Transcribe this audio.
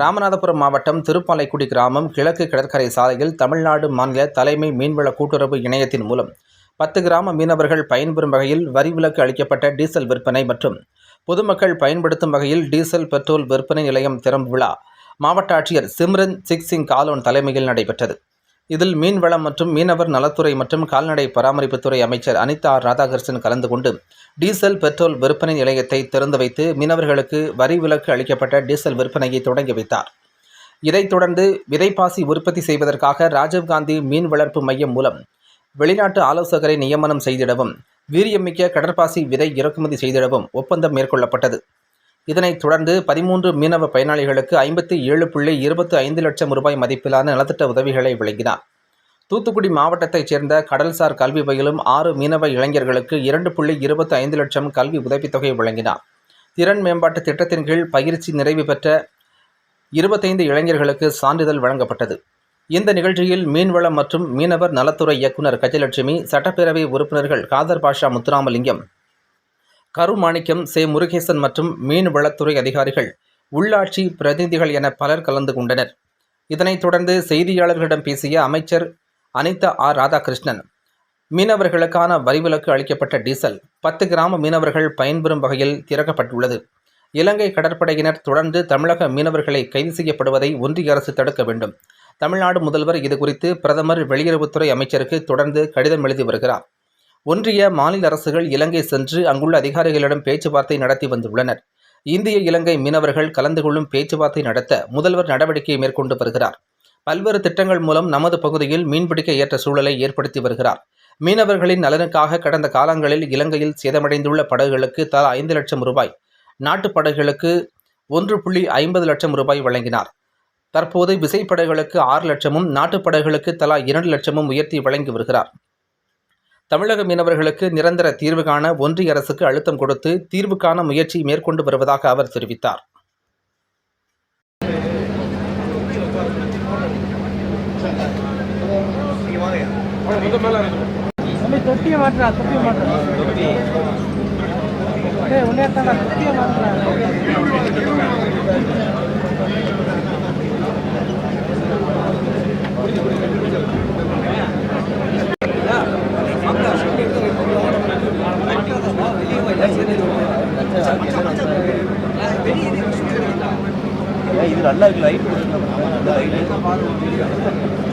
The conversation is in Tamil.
ராமநாதபுரம் மாவட்டம் திருப்பாலைக்குடி கிராமம் கிழக்கு கடற்கரை சாலையில் தமிழ்நாடு மாநில தலைமை மீன்வள கூட்டுறவு இணையத்தின் மூலம் பத்து கிராம மீனவர்கள் பயன்பெறும் வகையில் வரி விலக்கு அளிக்கப்பட்ட டீசல் விற்பனை மற்றும் பொதுமக்கள் பயன்படுத்தும் வகையில் டீசல் பெட்ரோல் விற்பனை நிலையம் திறம்பு விழா. மாவட்ட ஆட்சியர் சிம்ரன் சிக் சிங் காலோன் தலைமையில் நடைபெற்றது. இதில் மீன்வளம் மற்றும் மீனவர் நலத்துறை மற்றும் கால்நடை பராமரிப்புத்துறை அமைச்சர் அனிதா ராதாகிருஷ்ணன் கலந்து கொண்டு டீசல் பெட்ரோல் விற்பனை நிலையத்தை திறந்து வைத்து மீனவர்களுக்கு வரி விலக்கு அளிக்கப்பட்ட டீசல் விற்பனையை தொடங்கி வைத்தார். இதைத் தொடர்ந்து விதைப்பாசி உற்பத்தி செய்வதற்காக ராஜீவ்காந்தி மீன் வளர்ப்பு மையம் மூலம் வெளிநாட்டு ஆலோசகரை நியமனம் செய்திடவும் வீரியமிக்க கடற்பாசி விதை இறக்குமதி செய்திடவும் ஒப்பந்தம் மேற்கொள்ளப்பட்டது. இதனைத் தொடர்ந்து பதிமூன்று மீனவ பயனாளிகளுக்கு ஐம்பத்தி ஏழு புள்ளி இருபத்தி ஐந்து லட்சம் ரூபாய் மதிப்பிலான நலத்திட்ட உதவிகளை வழங்கினார். தூத்துக்குடி மாவட்டத்தைச் சேர்ந்த கடல்சார் கல்வி பயிலும் ஆறு மீனவ இளைஞர்களுக்கு இரண்டு புள்ளி இருபத்தி ஐந்து லட்சம் கல்வி உதவித்தொகை வழங்கினார். திறன் மேம்பாட்டு திட்டத்தின் கீழ் பயிற்சி நிறைவு பெற்ற இருபத்தைந்து இளைஞர்களுக்கு சான்றிதழ் வழங்கப்பட்டது. இந்த நிகழ்ச்சியில் மீன்வளம் மற்றும் மீனவர் நலத்துறை இயக்குனர் கஜலட்சுமி சட்டப்பேரவை உறுப்பினர்கள் காதர் பாஷா முத்துராமலிங்கம் கருமாணிக்கம் சே. முருகேசன் மற்றும் மீன்வளத்துறை அதிகாரிகள் உள்ளாட்சி பிரதிநிதிகள் என பலர் கலந்து கொண்டனர். இதனைத் தொடர்ந்து செய்தியாளர்களிடம் பேசிய அமைச்சர் அனிதா ஆர். ராதாகிருஷ்ணன் மீனவர்களுக்கான வரிவிலக்கு அளிக்கப்பட்ட டீசல் பத்து கிராம மீனவர்கள் பயன்பெறும் வகையில் திறக்கப்பட்டுள்ளது. இலங்கை கடற்படையினர் தொடர்ந்து தமிழக மீனவர்களை கைது செய்யப்படுவதை ஒன்றிய அரசு தடுக்க வேண்டும். தமிழ்நாடு முதல்வர் இதுகுறித்து பிரதமர் வெளியுறவுத்துறை அமைச்சருக்கு தொடர்ந்து கடிதம் எழுதி வருகிறார். ஒன்றிய மாநில அரசுகள் இலங்கை சென்று அங்குள்ள அதிகாரிகளிடம் பேச்சுவார்த்தை நடத்தி வந்துள்ளனர். இந்திய இலங்கை மீனவர்கள் கலந்து கொள்ளும் பேச்சுவார்த்தை நடத்த முதல்வர் நடவடிக்கையை மேற்கொண்டு வருகிறார். பல்வேறு திட்டங்கள் மூலம் நமது பகுதியில் மீன்பிடிக்க ஏற்ற சூழலை ஏற்படுத்தி வருகிறார். மீனவர்களின் நலனுக்காக கடந்த காலங்களில் இலங்கையில் சேதமடைந்துள்ள படகுகளுக்கு தலா ஐந்து லட்சம் ரூபாய் நாட்டுப் படகுகளுக்கு ஒன்று புள்ளி ஐம்பது லட்சம் ரூபாய் வழங்கினார். தற்போது விசைப்படகுகளுக்கு ஆறு லட்சமும் நாட்டுப் படகுகளுக்கு தலா இரண்டு லட்சமும் உயர்த்தி வழங்கி வருகிறார். தமிழக மீனவர்களுக்கு நிரந்தர தீர்வு காண ஒன்றிய அரசுக்கு அழுத்தம் கொடுத்து தீர்வுக்கான முயற்சி மேற்கொண்டு வருவதாக அவர் தெரிவித்தார். தொட்டியை தொட்டியை இது நல்லா இருக்கு. Light light